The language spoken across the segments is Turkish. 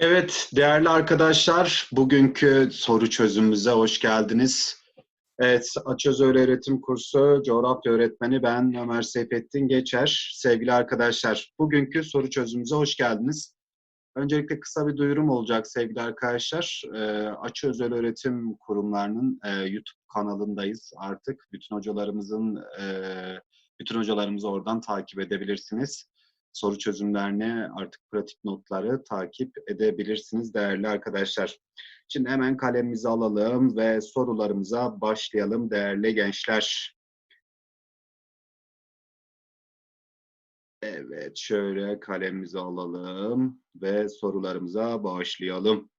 Evet, değerli arkadaşlar, bugünkü soru çözümümüze hoş geldiniz. Evet, Açöz Öğretim Kursu Coğrafya Öğretmeni ben Ömer Seyfettin Geçer. Sevgili arkadaşlar, bugünkü soru çözümümüze hoş geldiniz. Öncelikle kısa bir duyurum olacak sevgili arkadaşlar. Ee, Açı Özel Öğretim Kurumlarının e, YouTube kanalındayız artık. Bütün hocalarımızın, e, bütün hocalarımızı oradan takip edebilirsiniz soru çözümlerini artık pratik notları takip edebilirsiniz değerli arkadaşlar. Şimdi hemen kalemimizi alalım ve sorularımıza başlayalım değerli gençler. Evet, şöyle kalemimizi alalım ve sorularımıza başlayalım.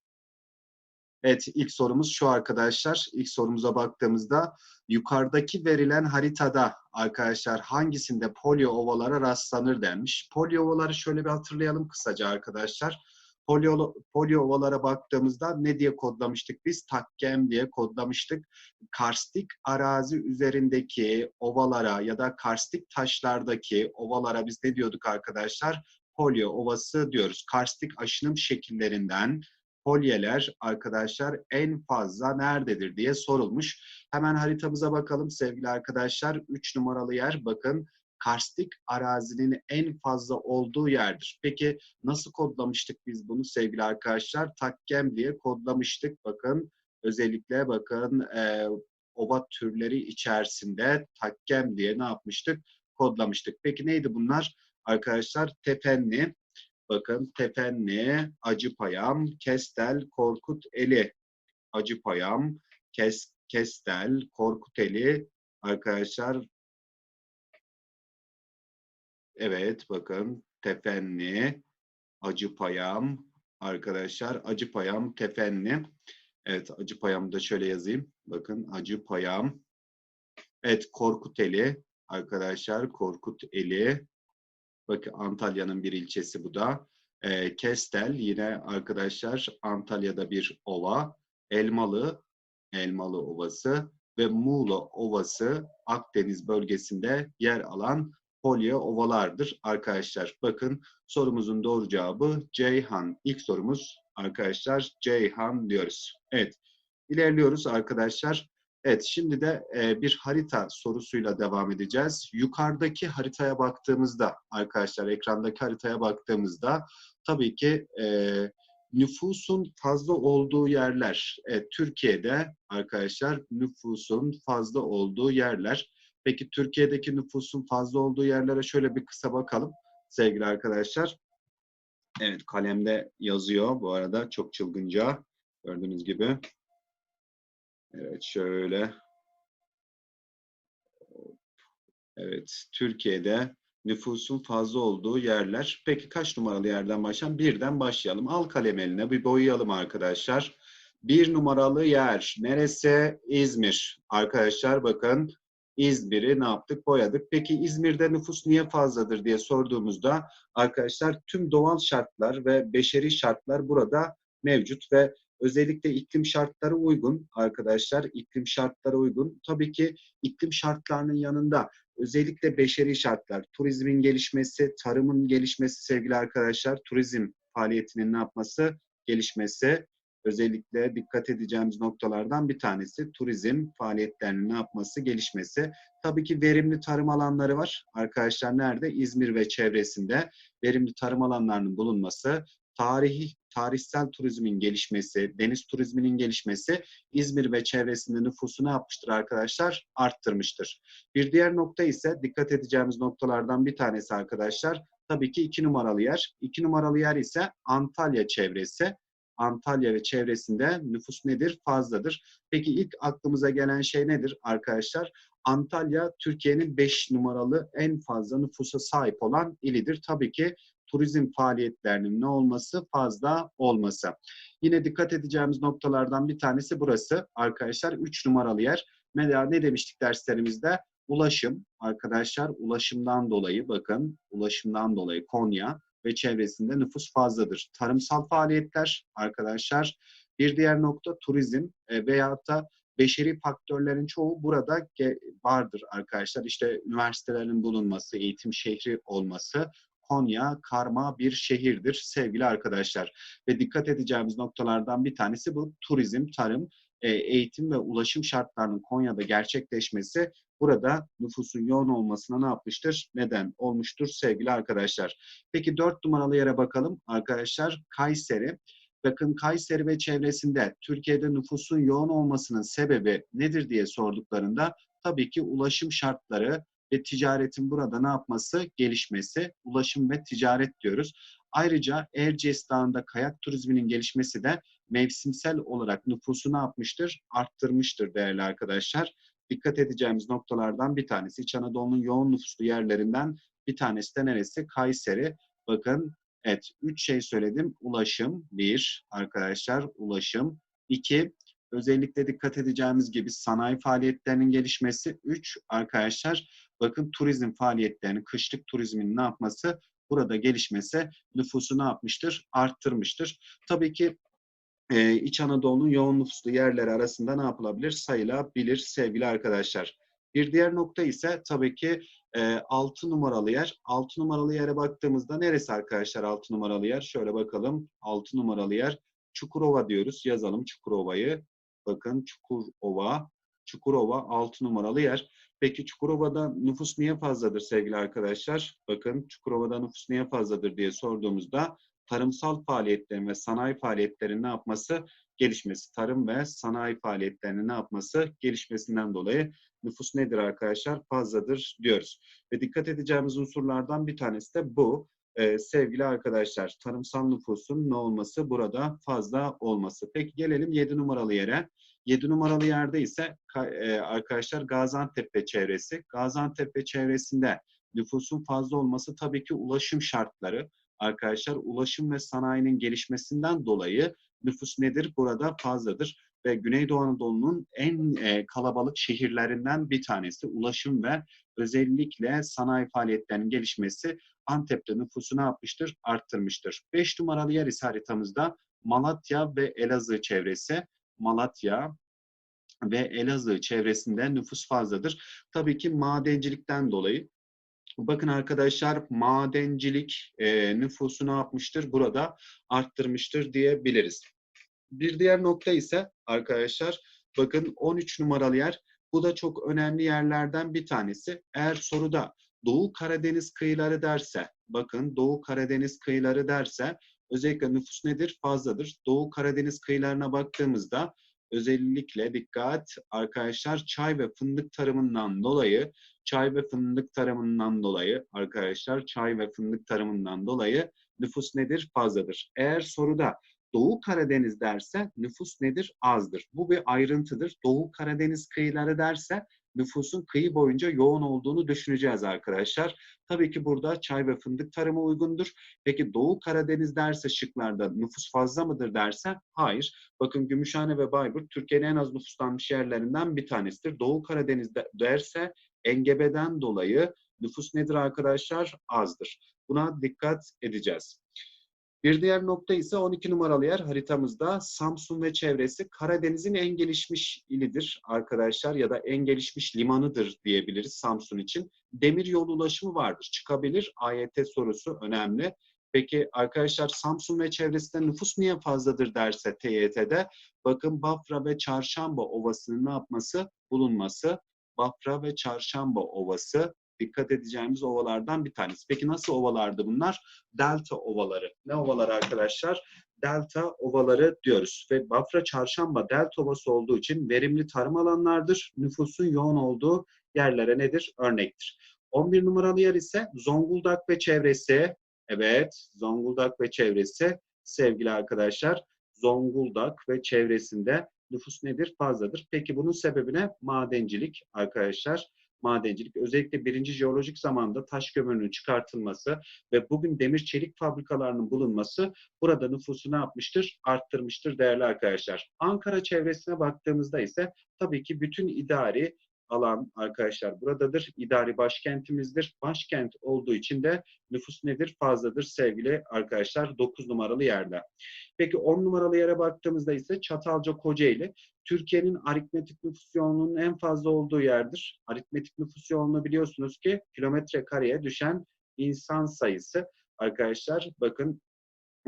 Evet, ilk sorumuz şu arkadaşlar. İlk sorumuza baktığımızda yukarıdaki verilen haritada arkadaşlar hangisinde polio ovalara rastlanır denmiş. Polio ovaları şöyle bir hatırlayalım kısaca arkadaşlar. Polio, polio ovalara baktığımızda ne diye kodlamıştık biz? Takkem diye kodlamıştık. Karstik arazi üzerindeki ovalara ya da karstik taşlardaki ovalara biz ne diyorduk arkadaşlar? Polio ovası diyoruz. Karstik aşınım şekillerinden polyeler arkadaşlar en fazla nerededir diye sorulmuş. Hemen haritamıza bakalım sevgili arkadaşlar. 3 numaralı yer bakın karstik arazinin en fazla olduğu yerdir. Peki nasıl kodlamıştık biz bunu sevgili arkadaşlar? Takkem diye kodlamıştık. Bakın özellikle bakın e, ova türleri içerisinde takkem diye ne yapmıştık? Kodlamıştık. Peki neydi bunlar? Arkadaşlar tefenli, Bakın Tefenli, Acıpayam, Kestel, Korkuteli. Acıpayam, Kes, Kestel, Korkuteli. Arkadaşlar Evet bakın Tefenli, Acıpayam. Arkadaşlar Acıpayam, Tefenli. Evet Acıpayam da şöyle yazayım. Bakın Acıpayam. Evet Korkuteli. Arkadaşlar Korkuteli. Bakın Antalya'nın bir ilçesi bu da. E, Kestel yine arkadaşlar Antalya'da bir ova. Elmalı, Elmalı Ovası ve Muğla Ovası Akdeniz bölgesinde yer alan polye ovalardır arkadaşlar. Bakın sorumuzun doğru cevabı Ceyhan. İlk sorumuz arkadaşlar Ceyhan diyoruz. Evet ilerliyoruz arkadaşlar. Evet, şimdi de e, bir harita sorusuyla devam edeceğiz. Yukarıdaki haritaya baktığımızda, arkadaşlar ekrandaki haritaya baktığımızda tabii ki e, nüfusun fazla olduğu yerler, e, Türkiye'de arkadaşlar nüfusun fazla olduğu yerler. Peki Türkiye'deki nüfusun fazla olduğu yerlere şöyle bir kısa bakalım sevgili arkadaşlar. Evet, kalemde yazıyor bu arada çok çılgınca gördüğünüz gibi. Evet şöyle. Evet Türkiye'de nüfusun fazla olduğu yerler. Peki kaç numaralı yerden başlayalım? Birden başlayalım. Al kalem eline bir boyayalım arkadaşlar. Bir numaralı yer. Neresi? İzmir. Arkadaşlar bakın İzmir'i ne yaptık? Boyadık. Peki İzmir'de nüfus niye fazladır diye sorduğumuzda arkadaşlar tüm doğal şartlar ve beşeri şartlar burada mevcut ve Özellikle iklim şartları uygun arkadaşlar. iklim şartları uygun. Tabii ki iklim şartlarının yanında özellikle beşeri şartlar, turizmin gelişmesi, tarımın gelişmesi sevgili arkadaşlar, turizm faaliyetinin ne yapması? Gelişmesi özellikle dikkat edeceğimiz noktalardan bir tanesi turizm faaliyetlerinin ne yapması, gelişmesi. Tabii ki verimli tarım alanları var. Arkadaşlar nerede? İzmir ve çevresinde verimli tarım alanlarının bulunması tarihi tarihsel turizmin gelişmesi, deniz turizminin gelişmesi İzmir ve çevresinde nüfusu ne yapmıştır arkadaşlar? Arttırmıştır. Bir diğer nokta ise dikkat edeceğimiz noktalardan bir tanesi arkadaşlar. Tabii ki iki numaralı yer. İki numaralı yer ise Antalya çevresi. Antalya ve çevresinde nüfus nedir? Fazladır. Peki ilk aklımıza gelen şey nedir arkadaşlar? Antalya Türkiye'nin 5 numaralı en fazla nüfusa sahip olan ilidir. Tabii ki turizm faaliyetlerinin ne olması? Fazla olması. Yine dikkat edeceğimiz noktalardan bir tanesi burası. Arkadaşlar 3 numaralı yer. Mesela ne demiştik derslerimizde? Ulaşım. Arkadaşlar ulaşımdan dolayı bakın ulaşımdan dolayı Konya ve çevresinde nüfus fazladır. Tarımsal faaliyetler arkadaşlar. Bir diğer nokta turizm e, veyahut da beşeri faktörlerin çoğu burada vardır arkadaşlar. İşte üniversitelerin bulunması, eğitim şehri olması, Konya karma bir şehirdir sevgili arkadaşlar. Ve dikkat edeceğimiz noktalardan bir tanesi bu turizm, tarım, e, eğitim ve ulaşım şartlarının Konya'da gerçekleşmesi burada nüfusun yoğun olmasına ne yapmıştır? Neden olmuştur sevgili arkadaşlar. Peki dört numaralı yere bakalım arkadaşlar. Kayseri. Bakın Kayseri ve çevresinde Türkiye'de nüfusun yoğun olmasının sebebi nedir diye sorduklarında tabii ki ulaşım şartları ve ticaretin burada ne yapması? Gelişmesi. Ulaşım ve ticaret diyoruz. Ayrıca Erciyes Dağı'nda kayak turizminin gelişmesi de mevsimsel olarak nüfusu ne yapmıştır? Arttırmıştır değerli arkadaşlar. Dikkat edeceğimiz noktalardan bir tanesi. İç Anadolu'nun yoğun nüfuslu yerlerinden bir tanesi de neresi? Kayseri. Bakın evet üç şey söyledim. Ulaşım bir arkadaşlar ulaşım. iki özellikle dikkat edeceğimiz gibi sanayi faaliyetlerinin gelişmesi. Üç arkadaşlar bakın turizm faaliyetlerinin, kışlık turizmin ne yapması? Burada gelişmesi nüfusu ne yapmıştır? Arttırmıştır. Tabii ki e, İç Anadolu'nun yoğun nüfuslu yerleri arasında ne yapılabilir? Sayılabilir sevgili arkadaşlar. Bir diğer nokta ise tabii ki e, 6 numaralı yer. 6 numaralı yere baktığımızda neresi arkadaşlar 6 numaralı yer? Şöyle bakalım. 6 numaralı yer Çukurova diyoruz. Yazalım Çukurova'yı. Bakın Çukurova. Çukurova 6 numaralı yer. Peki Çukurova'da nüfus niye fazladır sevgili arkadaşlar? Bakın Çukurova'da nüfus niye fazladır diye sorduğumuzda tarımsal faaliyetlerin ve sanayi faaliyetlerinin ne yapması? Gelişmesi. Tarım ve sanayi faaliyetlerinin ne yapması? Gelişmesinden dolayı nüfus nedir arkadaşlar? Fazladır diyoruz. Ve dikkat edeceğimiz unsurlardan bir tanesi de bu. Ee, sevgili arkadaşlar, tarımsal nüfusun ne olması? Burada fazla olması. Peki gelelim 7 numaralı yere. 7 numaralı yerde ise e, arkadaşlar Gaziantep ve çevresi. Gaziantep ve çevresinde nüfusun fazla olması tabii ki ulaşım şartları. Arkadaşlar ulaşım ve sanayinin gelişmesinden dolayı nüfus nedir? Burada fazladır ve Güneydoğu Anadolu'nun en e, kalabalık şehirlerinden bir tanesi. Ulaşım ve özellikle sanayi faaliyetlerinin gelişmesi Antep'te nüfusu ne yapmıştır? Arttırmıştır. 5 numaralı yer ise haritamızda Malatya ve Elazığ çevresi. Malatya ve Elazığ çevresinde nüfus fazladır. Tabii ki madencilikten dolayı. Bakın arkadaşlar madencilik e, nüfusu ne yapmıştır? Burada arttırmıştır diyebiliriz. Bir diğer nokta ise arkadaşlar bakın 13 numaralı yer. Bu da çok önemli yerlerden bir tanesi. Eğer soruda Doğu Karadeniz kıyıları derse, bakın Doğu Karadeniz kıyıları derse özellikle nüfus nedir? Fazladır. Doğu Karadeniz kıyılarına baktığımızda özellikle dikkat arkadaşlar çay ve fındık tarımından dolayı çay ve fındık tarımından dolayı arkadaşlar çay ve fındık tarımından dolayı nüfus nedir? Fazladır. Eğer soruda Doğu Karadeniz derse nüfus nedir? Azdır. Bu bir ayrıntıdır. Doğu Karadeniz kıyıları derse nüfusun kıyı boyunca yoğun olduğunu düşüneceğiz arkadaşlar. Tabii ki burada çay ve fındık tarımı uygundur. Peki Doğu Karadeniz derse şıklarda nüfus fazla mıdır derse hayır. Bakın Gümüşhane ve Bayburt Türkiye'nin en az nüfuslanmış yerlerinden bir tanesidir. Doğu Karadeniz derse engebeden dolayı nüfus nedir arkadaşlar? Azdır. Buna dikkat edeceğiz. Bir diğer nokta ise 12 numaralı yer haritamızda Samsun ve çevresi Karadeniz'in en gelişmiş ilidir arkadaşlar ya da en gelişmiş limanıdır diyebiliriz Samsun için. Demir yolu ulaşımı vardır. Çıkabilir. AYT sorusu önemli. Peki arkadaşlar Samsun ve çevresinde nüfus niye fazladır derse TYT'de bakın Bafra ve Çarşamba Ovası'nın ne yapması? Bulunması. Bafra ve Çarşamba Ovası dikkat edeceğimiz ovalardan bir tanesi. Peki nasıl ovalardı bunlar? Delta ovaları. Ne ovaları arkadaşlar? Delta ovaları diyoruz. Ve Bafra Çarşamba delta ovası olduğu için verimli tarım alanlardır. Nüfusun yoğun olduğu yerlere nedir? Örnektir. 11 numaralı yer ise Zonguldak ve çevresi. Evet, Zonguldak ve çevresi sevgili arkadaşlar. Zonguldak ve çevresinde nüfus nedir? Fazladır. Peki bunun sebebi ne? Madencilik arkadaşlar madencilik, özellikle birinci jeolojik zamanda taş kömürünün çıkartılması ve bugün demir çelik fabrikalarının bulunması burada nüfusu ne yapmıştır? Arttırmıştır değerli arkadaşlar. Ankara çevresine baktığımızda ise tabii ki bütün idari alan arkadaşlar buradadır. İdari başkentimizdir. Başkent olduğu için de nüfus nedir? Fazladır sevgili arkadaşlar 9 numaralı yerde. Peki 10 numaralı yere baktığımızda ise Çatalca Kocaeli. Türkiye'nin aritmetik nüfus yoğunluğunun en fazla olduğu yerdir. Aritmetik nüfus yoğunluğu biliyorsunuz ki kilometre kareye düşen insan sayısı. arkadaşlar bakın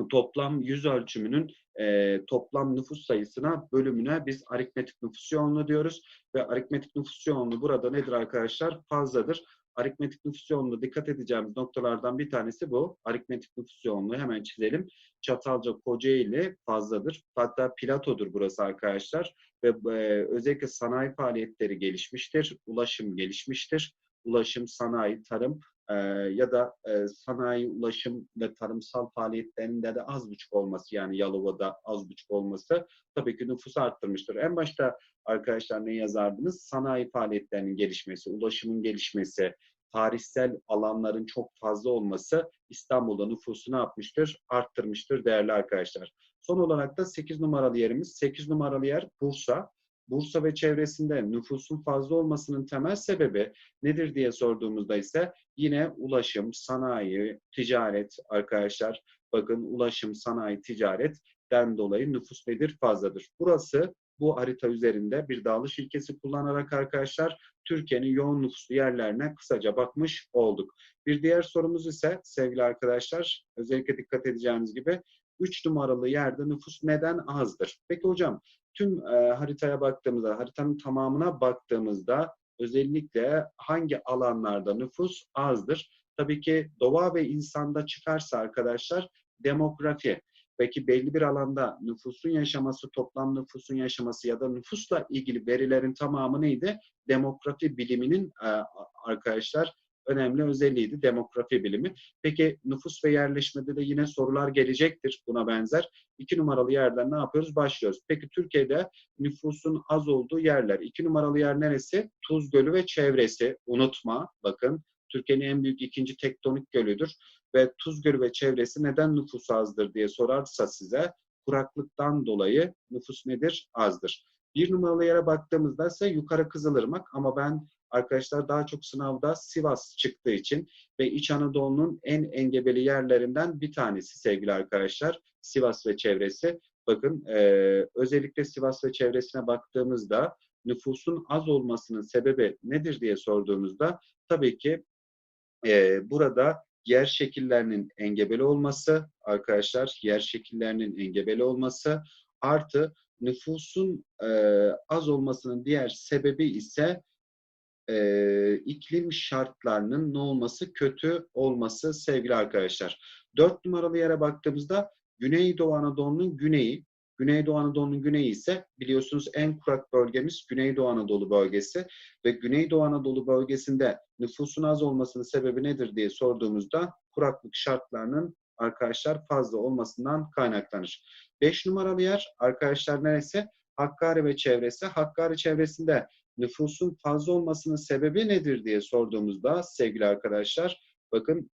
toplam yüz ölçümünün e, toplam nüfus sayısına bölümüne biz aritmetik nüfus yoğunluğu diyoruz. Ve aritmetik nüfus yoğunluğu burada nedir arkadaşlar? Fazladır. Aritmetik nüfus yoğunluğu dikkat edeceğimiz noktalardan bir tanesi bu. Aritmetik nüfus yoğunluğu hemen çizelim. Çatalca Kocaeli fazladır. Hatta Plato'dur burası arkadaşlar. Ve e, özellikle sanayi faaliyetleri gelişmiştir. Ulaşım gelişmiştir. Ulaşım, sanayi, tarım e, ya da e, sanayi, ulaşım ve tarımsal faaliyetlerinde de az buçuk olması yani Yalova'da az buçuk olması tabii ki nüfusu arttırmıştır. En başta arkadaşlar ne yazardınız? Sanayi faaliyetlerinin gelişmesi, ulaşımın gelişmesi, tarihsel alanların çok fazla olması İstanbul'da nüfusu ne yapmıştır? Arttırmıştır değerli arkadaşlar. Son olarak da 8 numaralı yerimiz. 8 numaralı yer Bursa. Bursa ve çevresinde nüfusun fazla olmasının temel sebebi nedir diye sorduğumuzda ise yine ulaşım, sanayi, ticaret arkadaşlar. Bakın ulaşım, sanayi, ticaretten dolayı nüfus nedir? Fazladır. Burası bu harita üzerinde bir dağılış ilkesi kullanarak arkadaşlar Türkiye'nin yoğun nüfuslu yerlerine kısaca bakmış olduk. Bir diğer sorumuz ise sevgili arkadaşlar özellikle dikkat edeceğiniz gibi 3 numaralı yerde nüfus neden azdır? Peki hocam tüm e, haritaya baktığımızda, haritanın tamamına baktığımızda özellikle hangi alanlarda nüfus azdır? Tabii ki doğa ve insanda çıkarsa arkadaşlar demografi. Peki belli bir alanda nüfusun yaşaması, toplam nüfusun yaşaması ya da nüfusla ilgili verilerin tamamı neydi? Demografi biliminin e, arkadaşlar önemli özelliğiydi demografi bilimi. Peki nüfus ve yerleşmede de yine sorular gelecektir buna benzer. İki numaralı yerden ne yapıyoruz? Başlıyoruz. Peki Türkiye'de nüfusun az olduğu yerler. İki numaralı yer neresi? Tuz Gölü ve çevresi. Unutma bakın. Türkiye'nin en büyük ikinci tektonik gölüdür. Ve Tuz Gölü ve çevresi neden nüfus azdır diye sorarsa size kuraklıktan dolayı nüfus nedir? Azdır. Bir numaralı yere baktığımızda ise yukarı Kızılırmak ama ben arkadaşlar daha çok sınavda Sivas çıktığı için ve İç Anadolu'nun en engebeli yerlerinden bir tanesi sevgili arkadaşlar. Sivas ve çevresi. Bakın e, özellikle Sivas ve çevresine baktığımızda nüfusun az olmasının sebebi nedir diye sorduğumuzda tabii ki e, burada yer şekillerinin engebeli olması arkadaşlar yer şekillerinin engebeli olması artı nüfusun e, az olmasının diğer sebebi ise e, iklim şartlarının ne olması? Kötü olması sevgili arkadaşlar. Dört numaralı yere baktığımızda Güneydoğu Anadolu'nun güneyi, Güneydoğu Anadolu'nun güneyi ise biliyorsunuz en kurak bölgemiz Güneydoğu Anadolu bölgesi ve Güneydoğu Anadolu bölgesinde nüfusun az olmasının sebebi nedir diye sorduğumuzda kuraklık şartlarının arkadaşlar fazla olmasından kaynaklanır. Beş numaralı yer arkadaşlar neresi? Hakkari ve çevresi. Hakkari çevresinde nüfusun fazla olmasının sebebi nedir diye sorduğumuzda sevgili arkadaşlar bakın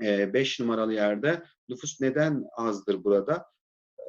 5 numaralı yerde nüfus neden azdır burada?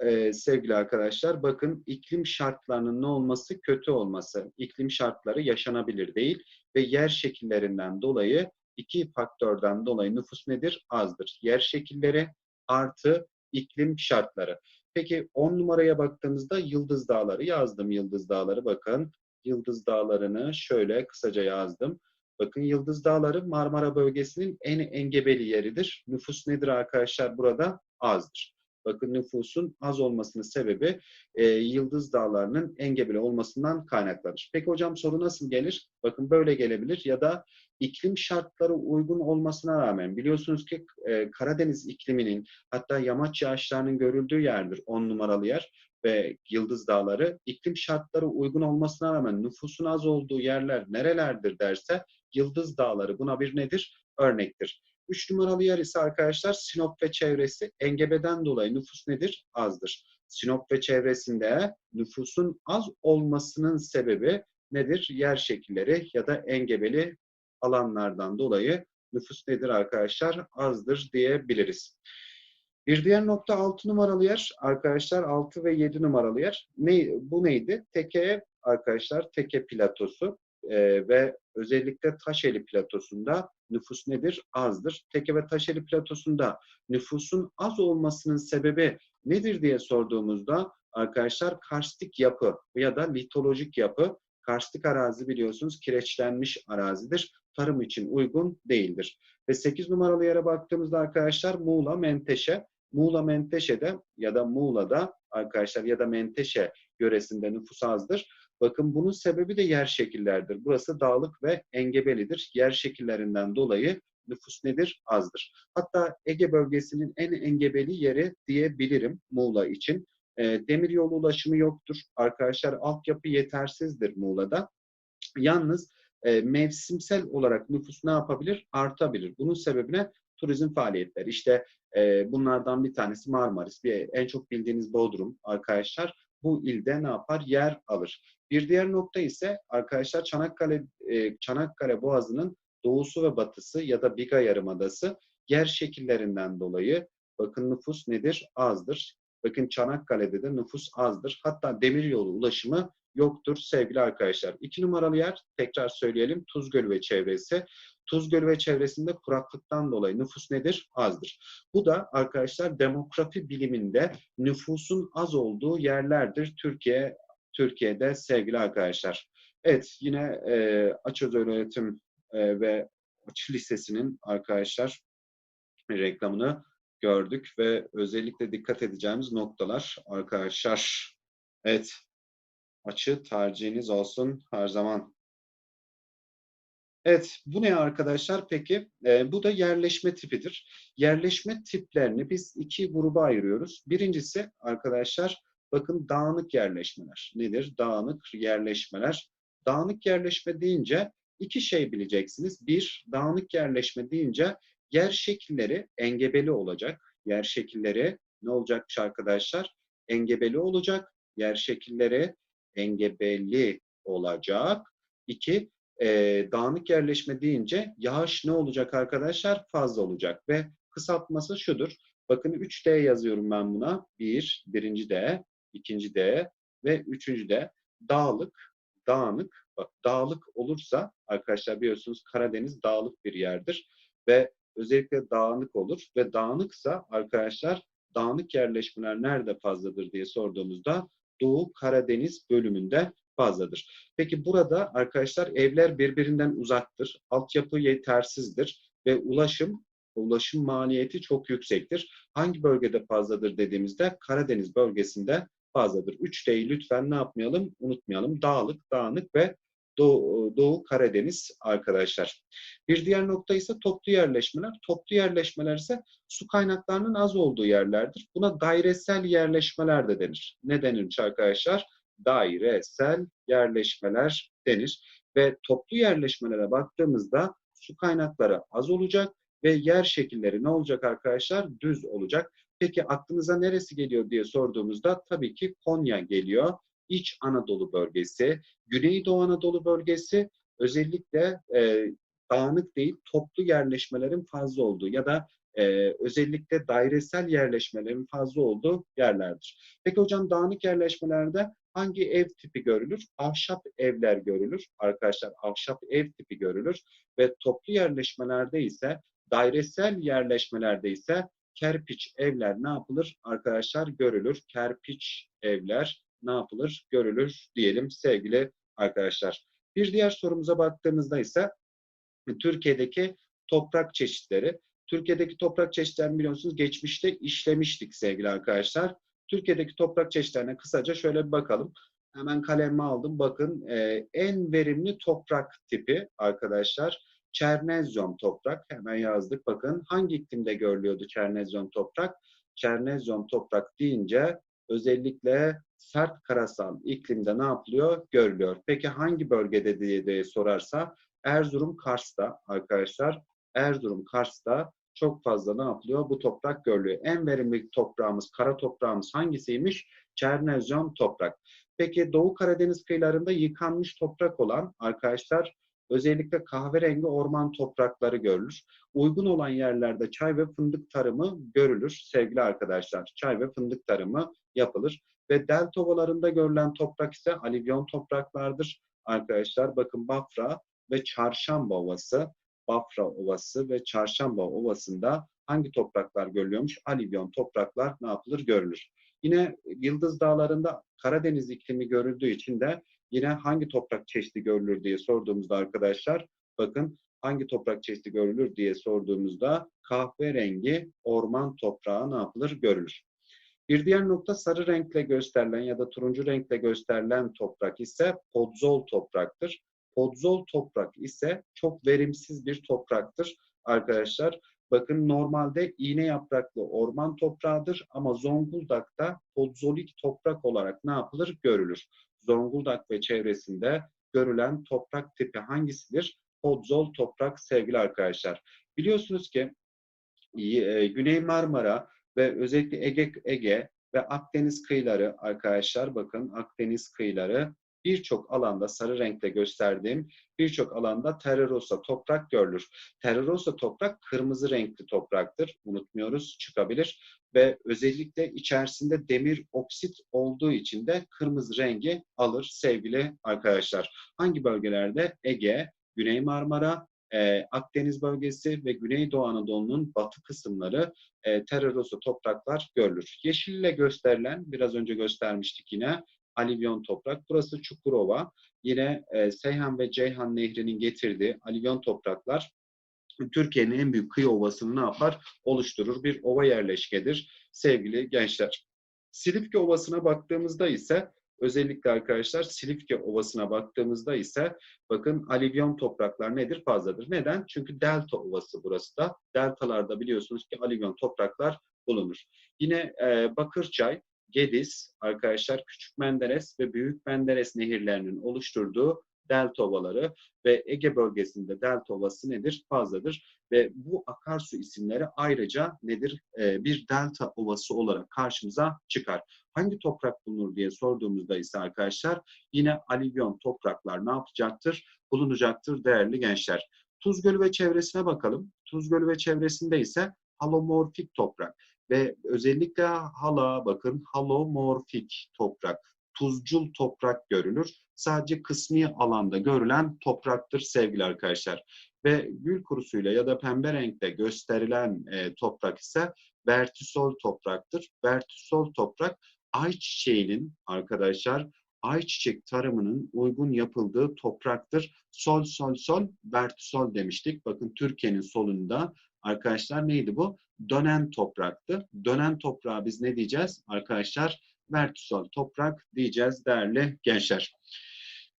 Ee, sevgili arkadaşlar bakın iklim şartlarının ne olması? Kötü olması. İklim şartları yaşanabilir değil ve yer şekillerinden dolayı iki faktörden dolayı nüfus nedir? Azdır. Yer şekilleri artı iklim şartları. Peki 10 numaraya baktığımızda Yıldız Dağları yazdım. Yıldız Dağları bakın. Yıldız Dağları'nı şöyle kısaca yazdım. Bakın Yıldız Dağları Marmara bölgesinin en engebeli yeridir. Nüfus nedir arkadaşlar burada? Azdır. Bakın nüfusun az olmasının sebebi e, Yıldız Dağları'nın engebeli olmasından kaynaklanır. Peki hocam soru nasıl gelir? Bakın böyle gelebilir ya da iklim şartları uygun olmasına rağmen biliyorsunuz ki e, Karadeniz ikliminin hatta yamaç yağışlarının görüldüğü yerdir 10 numaralı yer ve Yıldız Dağları iklim şartları uygun olmasına rağmen nüfusun az olduğu yerler nerelerdir derse Yıldız Dağları buna bir nedir? Örnektir. Üç numaralı yer ise arkadaşlar Sinop ve çevresi. Engebeden dolayı nüfus nedir? Azdır. Sinop ve çevresinde nüfusun az olmasının sebebi nedir? Yer şekilleri ya da engebeli alanlardan dolayı nüfus nedir arkadaşlar? Azdır diyebiliriz. Bir diğer nokta 6 numaralı yer. Arkadaşlar 6 ve 7 numaralı yer. Ne, bu neydi? Teke arkadaşlar Teke platosu e, ve özellikle Taşeli platosunda nüfus nedir? Azdır. Teke ve Taşeli platosunda nüfusun az olmasının sebebi nedir diye sorduğumuzda arkadaşlar karstik yapı ya da litolojik yapı Karstik arazi biliyorsunuz kireçlenmiş arazidir. tarım için uygun değildir. Ve 8 numaralı yere baktığımızda arkadaşlar Muğla, Menteşe. Muğla, Menteşe'de ya da Muğla'da arkadaşlar ya da Menteşe yöresinde nüfus azdır. Bakın bunun sebebi de yer şekillerdir. Burası dağlık ve engebelidir. Yer şekillerinden dolayı nüfus nedir? Azdır. Hatta Ege bölgesinin en engebeli yeri diyebilirim Muğla için. E, demir yolu ulaşımı yoktur. Arkadaşlar altyapı yetersizdir Muğla'da. Yalnız e, mevsimsel olarak nüfus ne yapabilir? Artabilir. Bunun sebebine turizm faaliyetleri. İşte e, bunlardan bir tanesi Marmaris. Bir, en çok bildiğiniz Bodrum arkadaşlar. Bu ilde ne yapar? Yer alır. Bir diğer nokta ise arkadaşlar Çanakkale e, Çanakkale Boğazı'nın doğusu ve batısı ya da Biga Yarımadası yer şekillerinden dolayı bakın nüfus nedir? Azdır. Bakın Çanakkale'de de nüfus azdır. Hatta demiryolu ulaşımı yoktur sevgili arkadaşlar. İki numaralı yer tekrar söyleyelim Tuzgöl ve çevresi. Tuzgöl ve çevresinde kuraklıktan dolayı nüfus nedir? Azdır. Bu da arkadaşlar demografi biliminde nüfusun az olduğu yerlerdir Türkiye Türkiye'de sevgili arkadaşlar. Evet yine e, Açöz Öğretim e, ve Açı Lisesi'nin arkadaşlar reklamını gördük ve özellikle dikkat edeceğimiz noktalar arkadaşlar. Evet açı tercihiniz olsun her zaman. Evet, bu ne arkadaşlar peki? E, bu da yerleşme tipidir. Yerleşme tiplerini biz iki gruba ayırıyoruz. Birincisi arkadaşlar bakın dağınık yerleşmeler. Nedir? Dağınık yerleşmeler. Dağınık yerleşme deyince iki şey bileceksiniz. Bir, dağınık yerleşme deyince yer şekilleri engebeli olacak. Yer şekilleri ne olacakmış arkadaşlar? Engebeli olacak. Yer şekilleri engebeli olacak. İki, e, dağınık yerleşme deyince yağış ne olacak arkadaşlar? Fazla olacak ve kısaltması şudur. Bakın 3D yazıyorum ben buna. Bir, birinci D, ikinci D ve üçüncü D. Dağlık, dağınık. Bak dağlık olursa arkadaşlar biliyorsunuz Karadeniz dağlık bir yerdir ve özellikle dağınık olur ve dağınıksa arkadaşlar dağınık yerleşmeler nerede fazladır diye sorduğumuzda Doğu Karadeniz bölümünde fazladır. Peki burada arkadaşlar evler birbirinden uzaktır. Altyapı yetersizdir ve ulaşım ulaşım maliyeti çok yüksektir. Hangi bölgede fazladır dediğimizde Karadeniz bölgesinde fazladır. 3D'yi lütfen ne yapmayalım? Unutmayalım. Dağlık, dağınık ve Doğu, Doğu Karadeniz arkadaşlar. Bir diğer nokta ise toplu yerleşmeler. Toplu yerleşmeler ise su kaynaklarının az olduğu yerlerdir. Buna dairesel yerleşmeler de denir. Ne denir arkadaşlar? Dairesel yerleşmeler denir. Ve toplu yerleşmelere baktığımızda su kaynakları az olacak ve yer şekilleri ne olacak arkadaşlar? Düz olacak. Peki aklınıza neresi geliyor diye sorduğumuzda tabii ki Konya geliyor. İç Anadolu bölgesi, Güneydoğu Anadolu bölgesi özellikle e, dağınık değil toplu yerleşmelerin fazla olduğu ya da e, özellikle dairesel yerleşmelerin fazla olduğu yerlerdir. Peki hocam dağınık yerleşmelerde hangi ev tipi görülür? Ahşap evler görülür. Arkadaşlar ahşap ev tipi görülür ve toplu yerleşmelerde ise dairesel yerleşmelerde ise kerpiç evler ne yapılır? Arkadaşlar görülür. Kerpiç evler ne yapılır? Görülür diyelim sevgili arkadaşlar. Bir diğer sorumuza baktığımızda ise Türkiye'deki toprak çeşitleri. Türkiye'deki toprak çeşitlerini biliyorsunuz geçmişte işlemiştik sevgili arkadaşlar. Türkiye'deki toprak çeşitlerine kısaca şöyle bir bakalım. Hemen kalemimi aldım. Bakın e, en verimli toprak tipi arkadaşlar Çernezyum toprak. Hemen yazdık. Bakın hangi iklimde görülüyordu Çernezyum toprak? Çernezyum toprak deyince özellikle sert karasal iklimde ne yapılıyor? Görülüyor. Peki hangi bölgede diye de sorarsa Erzurum Kars'ta arkadaşlar. Erzurum Kars'ta çok fazla ne yapılıyor? Bu toprak görülüyor. En verimli toprağımız, kara toprağımız hangisiymiş? Çernezyum toprak. Peki Doğu Karadeniz kıyılarında yıkanmış toprak olan arkadaşlar özellikle kahverengi orman toprakları görülür. Uygun olan yerlerde çay ve fındık tarımı görülür sevgili arkadaşlar. Çay ve fındık tarımı yapılır. Ve delta ovalarında görülen toprak ise alivyon topraklardır. Arkadaşlar bakın Bafra ve Çarşamba Ovası, Bafra Ovası ve Çarşamba Ovası'nda hangi topraklar görülüyormuş? Alivyon topraklar ne yapılır? Görülür. Yine Yıldız Dağları'nda Karadeniz iklimi görüldüğü için de yine hangi toprak çeşidi görülür diye sorduğumuzda arkadaşlar bakın hangi toprak çeşidi görülür diye sorduğumuzda kahverengi orman toprağı ne yapılır? Görülür. Bir diğer nokta sarı renkle gösterilen ya da turuncu renkle gösterilen toprak ise podzol topraktır. Podzol toprak ise çok verimsiz bir topraktır arkadaşlar. Bakın normalde iğne yapraklı orman toprağıdır ama Zonguldak'ta podzolik toprak olarak ne yapılır? Görülür. Zonguldak ve çevresinde görülen toprak tipi hangisidir? Podzol toprak sevgili arkadaşlar. Biliyorsunuz ki e, Güney Marmara ve özellikle Ege, Ege ve Akdeniz kıyıları arkadaşlar bakın Akdeniz kıyıları birçok alanda sarı renkle gösterdiğim birçok alanda terrarosa toprak görülür. Terrarosa toprak kırmızı renkli topraktır. Unutmuyoruz çıkabilir ve özellikle içerisinde demir oksit olduğu için de kırmızı rengi alır sevgili arkadaşlar. Hangi bölgelerde? Ege, Güney Marmara, e, Akdeniz bölgesi ve Güneydoğu Anadolu'nun batı kısımları e, terrarosa topraklar görülür. Yeşille gösterilen, biraz önce göstermiştik yine, alivyon toprak. Burası Çukurova. Yine e, Seyhan ve Ceyhan Nehri'nin getirdiği alivyon topraklar Türkiye'nin en büyük kıyı ovasını ne yapar? Oluşturur. Bir ova yerleşkedir sevgili gençler. Silifke Ovası'na baktığımızda ise özellikle arkadaşlar Silifke Ovası'na baktığımızda ise bakın alivyon topraklar nedir? Fazladır. Neden? Çünkü delta ovası burası da. Deltalarda biliyorsunuz ki alivyon topraklar bulunur. Yine e, Bakırçay, Gediz arkadaşlar Küçük Menderes ve Büyük Menderes nehirlerinin oluşturduğu delta ovaları ve Ege bölgesinde delta ovası nedir? Fazladır. Ve bu akarsu isimleri ayrıca nedir? Ee, bir delta ovası olarak karşımıza çıkar. Hangi toprak bulunur diye sorduğumuzda ise arkadaşlar yine alivyon topraklar ne yapacaktır? Bulunacaktır değerli gençler. Tuz Gölü ve çevresine bakalım. Tuz Gölü ve çevresinde ise halomorfik toprak ve özellikle hala bakın halomorfik toprak, tuzcul toprak görülür. Sadece kısmi alanda görülen topraktır sevgili arkadaşlar. Ve gül kurusuyla ya da pembe renkte gösterilen e, toprak ise vertisol topraktır. Vertisol toprak ayçiçeğinin arkadaşlar ayçiçek tarımının uygun yapıldığı topraktır. Sol sol sol vertisol demiştik. Bakın Türkiye'nin solunda arkadaşlar neydi bu? Dönen topraktı. Dönen toprağa biz ne diyeceğiz? Arkadaşlar vertisol toprak diyeceğiz değerli gençler.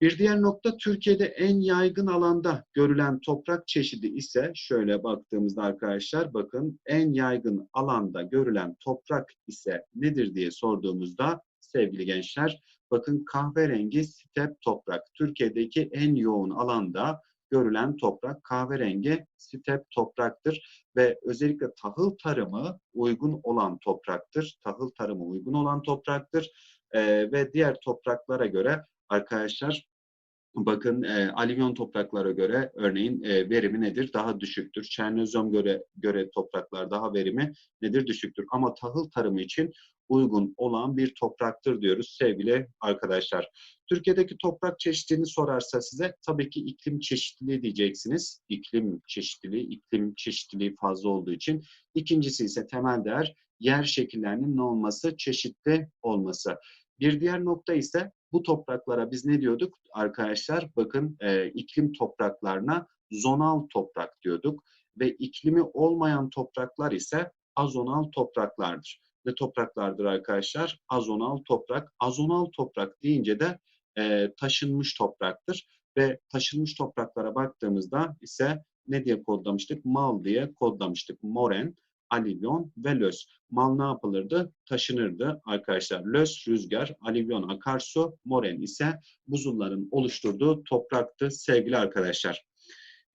Bir diğer nokta Türkiye'de en yaygın alanda görülen toprak çeşidi ise şöyle baktığımızda arkadaşlar bakın en yaygın alanda görülen toprak ise nedir diye sorduğumuzda sevgili gençler bakın kahverengi step toprak. Türkiye'deki en yoğun alanda görülen toprak kahverengi step topraktır ve özellikle tahıl tarımı uygun olan topraktır. Tahıl tarımı uygun olan topraktır ee, ve diğer topraklara göre arkadaşlar bakın e, alivyon topraklara göre örneğin e, verimi nedir? Daha düşüktür. Çernozom göre, göre topraklar daha verimi nedir? Düşüktür. Ama tahıl tarımı için uygun olan bir topraktır diyoruz sevgili arkadaşlar. Türkiye'deki toprak çeşitliliğini sorarsa size tabii ki iklim çeşitliliği diyeceksiniz. İklim çeşitliliği, iklim çeşitliliği fazla olduğu için. İkincisi ise temel değer yer şekillerinin ne olması? Çeşitli olması. Bir diğer nokta ise bu topraklara biz ne diyorduk arkadaşlar? Bakın e, iklim topraklarına zonal toprak diyorduk ve iklimi olmayan topraklar ise azonal topraklardır. Ne topraklardır arkadaşlar? Azonal toprak. Azonal toprak deyince de e, taşınmış topraktır ve taşınmış topraklara baktığımızda ise ne diye kodlamıştık? Mal diye kodlamıştık. Moren, alivyon ve lös. Mal ne yapılırdı? Taşınırdı arkadaşlar. Lös rüzgar, alivyon akarsu, moren ise buzulların oluşturduğu topraktı sevgili arkadaşlar.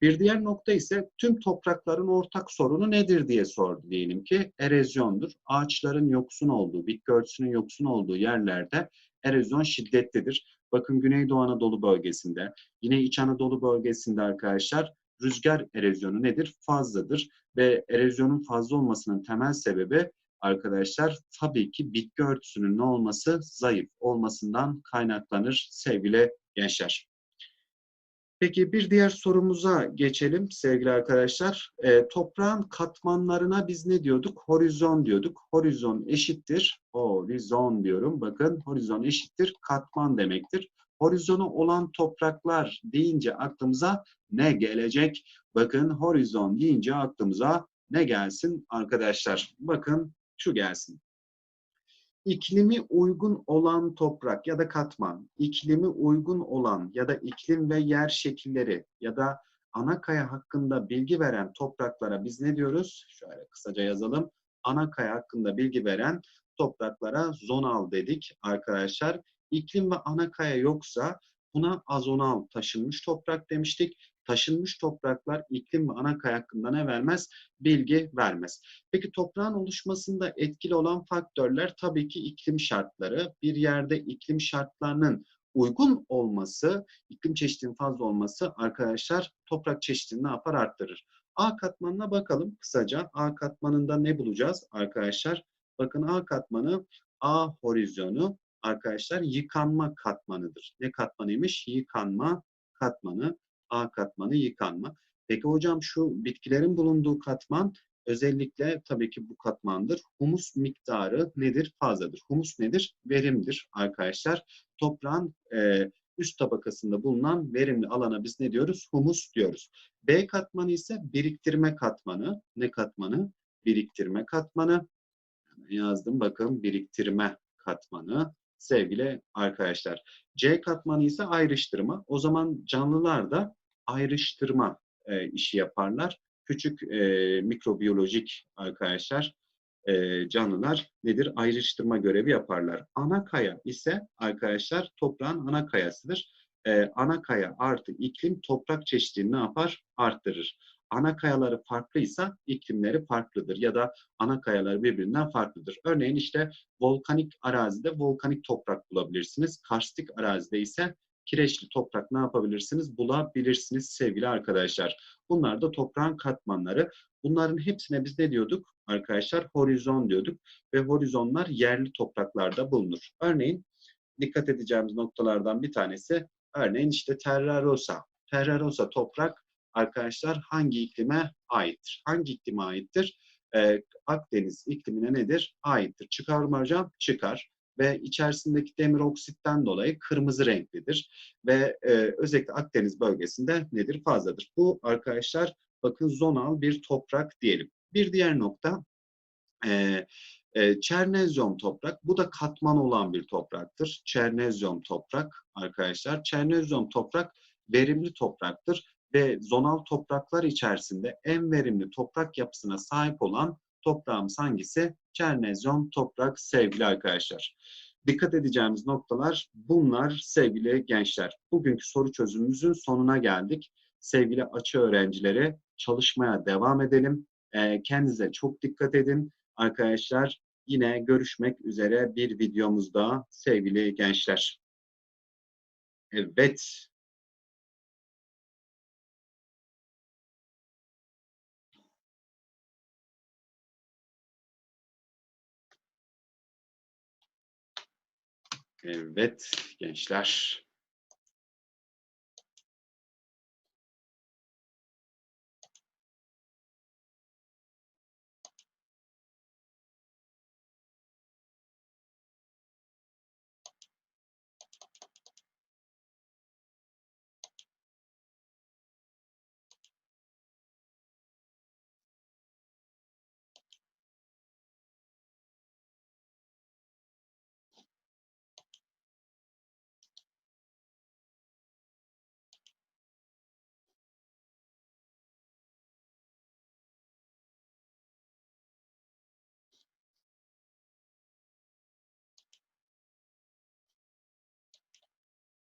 Bir diğer nokta ise tüm toprakların ortak sorunu nedir diye sordu diyelim ki erozyondur. Ağaçların yoksun olduğu, bitki örtüsünün yoksun olduğu yerlerde erozyon şiddetlidir. Bakın Güneydoğu Anadolu bölgesinde, yine İç Anadolu bölgesinde arkadaşlar rüzgar erozyonu nedir? Fazladır ve erozyonun fazla olmasının temel sebebi arkadaşlar tabii ki bitki örtüsünün ne olması? Zayıf olmasından kaynaklanır sevgili gençler. Peki bir diğer sorumuza geçelim sevgili arkadaşlar. E, toprağın katmanlarına biz ne diyorduk? Horizon diyorduk. Horizon eşittir. Horizon diyorum. Bakın horizon eşittir katman demektir. Horizonu olan topraklar deyince aklımıza ne gelecek? Bakın horizon deyince aklımıza ne gelsin arkadaşlar? Bakın şu gelsin. İklimi uygun olan toprak ya da katman, iklimi uygun olan ya da iklim ve yer şekilleri ya da ana kaya hakkında bilgi veren topraklara biz ne diyoruz? Şöyle kısaca yazalım. Ana kaya hakkında bilgi veren topraklara zonal dedik arkadaşlar. İklim ve ana kaya yoksa buna azonal taşınmış toprak demiştik. Taşınmış topraklar iklim ve ana kaya hakkında ne vermez? Bilgi vermez. Peki toprağın oluşmasında etkili olan faktörler tabii ki iklim şartları. Bir yerde iklim şartlarının uygun olması, iklim çeşitliliğinin fazla olması arkadaşlar toprak çeşitliliğini ne yapar? Arttırır. A katmanına bakalım kısaca. A katmanında ne bulacağız arkadaşlar? Bakın A katmanı A horizyonu arkadaşlar yıkanma katmanıdır. Ne katmanıymış? Yıkanma katmanı. A katmanı yıkanma. Peki hocam şu bitkilerin bulunduğu katman özellikle tabii ki bu katmandır. Humus miktarı nedir? Fazladır. Humus nedir? Verimdir arkadaşlar. Toprağın e, üst tabakasında bulunan verimli alana biz ne diyoruz? Humus diyoruz. B katmanı ise biriktirme katmanı. Ne katmanı? Biriktirme katmanı. Yazdım bakın biriktirme katmanı sevgili arkadaşlar. C katmanı ise ayrıştırma. O zaman canlılar da ayrıştırma e, işi yaparlar. Küçük e, mikrobiyolojik arkadaşlar e, canlılar nedir? Ayrıştırma görevi yaparlar. Ana kaya ise arkadaşlar toprağın ana kayasıdır. E, ana kaya artı iklim toprak çeşitliliğini ne yapar? Arttırır. Ana kayaları farklıysa iklimleri farklıdır ya da ana kayalar birbirinden farklıdır. Örneğin işte volkanik arazide volkanik toprak bulabilirsiniz. Karstik arazide ise kireçli toprak ne yapabilirsiniz? Bulabilirsiniz sevgili arkadaşlar. Bunlar da toprağın katmanları. Bunların hepsine biz ne diyorduk? Arkadaşlar horizon diyorduk ve horizonlar yerli topraklarda bulunur. Örneğin dikkat edeceğimiz noktalardan bir tanesi örneğin işte Terra Rosa. Terra Rosa toprak arkadaşlar hangi iklime aittir? Hangi iklime aittir? Ee, Akdeniz iklimine nedir? Aittir. Çıkar mı hocam? Çıkar. Ve içerisindeki demir oksitten dolayı kırmızı renklidir. Ve e, özellikle Akdeniz bölgesinde nedir? Fazladır. Bu arkadaşlar bakın zonal bir toprak diyelim. Bir diğer nokta e, e, Çernezyum toprak. Bu da katman olan bir topraktır. Çernezyum toprak arkadaşlar. Çernezyum toprak verimli topraktır ve zonal topraklar içerisinde en verimli toprak yapısına sahip olan toprağımız hangisi? Çernezyum toprak sevgili arkadaşlar. Dikkat edeceğimiz noktalar bunlar sevgili gençler. Bugünkü soru çözümümüzün sonuna geldik. Sevgili açı öğrencileri çalışmaya devam edelim. Ee, kendinize çok dikkat edin. Arkadaşlar yine görüşmek üzere bir videomuzda sevgili gençler. Evet. Evet gençler.